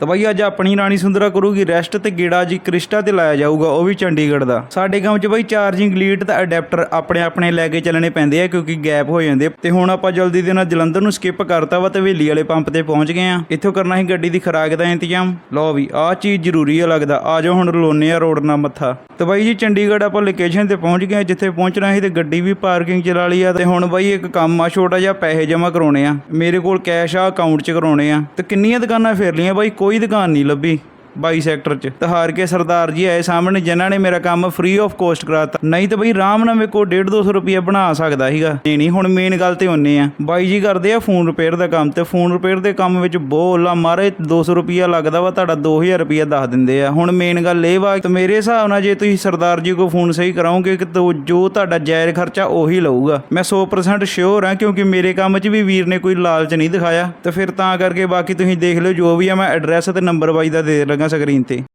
ਤਾਂ ਬਾਈ ਅੱਜ ਆਪਣੀ ਰਾਣੀ ਸੁੰਦਰਾ ਕਰੂਗੀ ਰੈਸਟ ਤੇ ਗੇੜਾ ਜੀ ਕ੍ਰਿਸਟਾ ਤੇ ਲਾਇਆ ਜਾਊਗਾ, ਉਹ ਵੀ ਚੰਡੀਗੜ੍ਹ ਦਾ। ਸਾਡੇ ਕੰਮ 'ਚ ਬਾਈ ਚਾਰਜਿੰਗ ਲੀਡ ਤੇ ਅਡਾਪਟਰ ਆਪਣੇ ਆਪਣੇ ਲੈ ਕੇ ਚੱਲਣੇ ਪੈਂਦੇ ਆ, ਕਿਉਂਕਿ ਗੈਪ ਹੋ ਜਾਂਦੇ ਤੇ ਹੁਣ ਆਪਾਂ ਜਲਦੀ ਦੇ ਨਾਲ ਜਲੰਧਰ ਨੂੰ ਸਕਿਪ ਕਰਤਾ ਵਾ ਤੇ ਹਵੇਲੀ ਵਾਲੇ ਪੰਪ ਤੇ ਪਹੁੰਚ ਗਏ ਆ। ਇੱਥੋਂ ਕਰਨਾ ਸੀ ਗੱਡੀ ਦੀ ਖਰਾਕ ਦਾ ਇੰਤਜ਼ਾਮ। ਲਓ ਵੀ, ਆਹ ਚੀਜ਼ ਜ਼ਰੂਰੀ ਆ ਲੱਗਦਾ। ਆ ਜਾਓ ਹੁਣ ਰਲੋਨੇ ਆ ਰੋਡ ਨਾਲ ਮੱਥਾ। ਤੇ ਬਾਈ ਜੀ, ਚੰਡੀਗੜ੍ਹ ਆਪਾਂ ਲੋਕੇਸ਼ਨ ਤੇ ਪਹੁੰਚ ਗਏ ਆ ਜਿੱਥੇ ਪਹੁੰਚਣਾ ਸੀ ਤੇ ਗੱਡੀ ਵੀ ਪਾਰਕਿੰਗ 'ਚ ਲਾ ਲਈ ਆ ਤੇ ਹੁਣ ਬਾਈ ਇੱਕ ਕੰਮ ਆ, ਛੋਟਾ ਜਿਹਾ ਪੈਸੇ ਜਮ੍ਹਾਂ ਕਰਾਉਣੇ ਆ। ਮੇਰੇ ਕੋਲ ਕੈਸ਼ ਆ ਅਕਾਊਂਟ 'ਚ ਕਰਾਉਣੇ ਆ। ਤੇ ਕਿੰਨੀਆਂ ਦੁਕਾਨਾਂ ਫੇਰ ਲਈਆਂ ਬਾਈ? ਕੋਈ ਦੁਕਾਨ ਨਹੀਂ ਲੱਭੀ। 22 ਸੈਕਟਰ 'ਚ। ਤਾਂ ਹਾਰ ਕੇ ਸਰਦਾਰ ਜੀ ਆਏ ਸਾਹਮਣੇ, ਜਿਨ੍ਹਾਂ ਨੇ ਮੇਰਾ ਕੰਮ ਫ੍ਰੀ ਆਫ ਕੋਸਟ ਕਰਾਤਾ। ਨਹੀਂ ਤੇ ਬਈ ਆਰਾਮ ਨਾਲ ਮੇਰੇ ਕੋਲ 1.5 200 ਰੁਪਏ ਬਣਾ ਸਕਦਾ ਸੀਗਾ। ਨਹੀਂ ਨਹੀਂ, ਹੁਣ ਮੇਨ ਗੱਲ ਤੇ ਹੁੰਨੇ ਆ। ਬਾਈ ਜੀ ਕਰਦੇ ਆ ਫੋਨ ਰਿਪੇਅਰ ਦਾ ਕੰਮ ਤੇ ਫੋਨ ਰਿਪੇਅਰ ਦੇ ਕੰਮ ਵਿੱਚ ਬੋਲਾ ਮਾਰੇ 200 ਰੁਪਿਆ ਲੱਗਦਾ ਵਾ, ਤੁਹਾਡਾ 2000 ਰੁਪਿਆ ਦੱਸ ਦਿੰਦੇ ਆ। ਹੁਣ ਮੇਨ ਗੱਲ ਇਹ ਵਾ, ਤੇ ਮੇਰੇ ਹਿਸਾਬ ਨਾਲ ਜੇ ਤੁਸੀਂ ਸਰਦਾਰ ਜੀ ਕੋ ਫੋਨ ਸਹੀ ਕਰਾਓਗੇ ਕਿ ਜੋ ਤੁਹਾਡਾ ਜਾਇਜ਼ ਖਰਚਾ ਉਹੀ ਲਊਗਾ। ਮੈਂ 100% ਸ਼ੋਰ ਹਾਂ ਕਿਉਂਕਿ ਮੇਰੇ ਕੰਮ 'ਚ ਵੀ ਵੀਰ ਨੇ ਕੋਈ ਲਾਲਚ ਨਹੀਂ ਦਿਖਾਇਆ। ਤੇ ਫਿਰ ਤਾਂ ਕਰਕੇ ਬਾਕੀ ਤੁਸੀਂ ਦੇਖ ਲਿਓ, ਜੋ ਵੀ ਆ ਮੈਂ ਐਡਰੈਸ ਤੇ ਨੰਬਰ ਬਾਈ ਦਾ ਦੇ ਲਗਾ। ਸਕਰੀਨ ਤੇ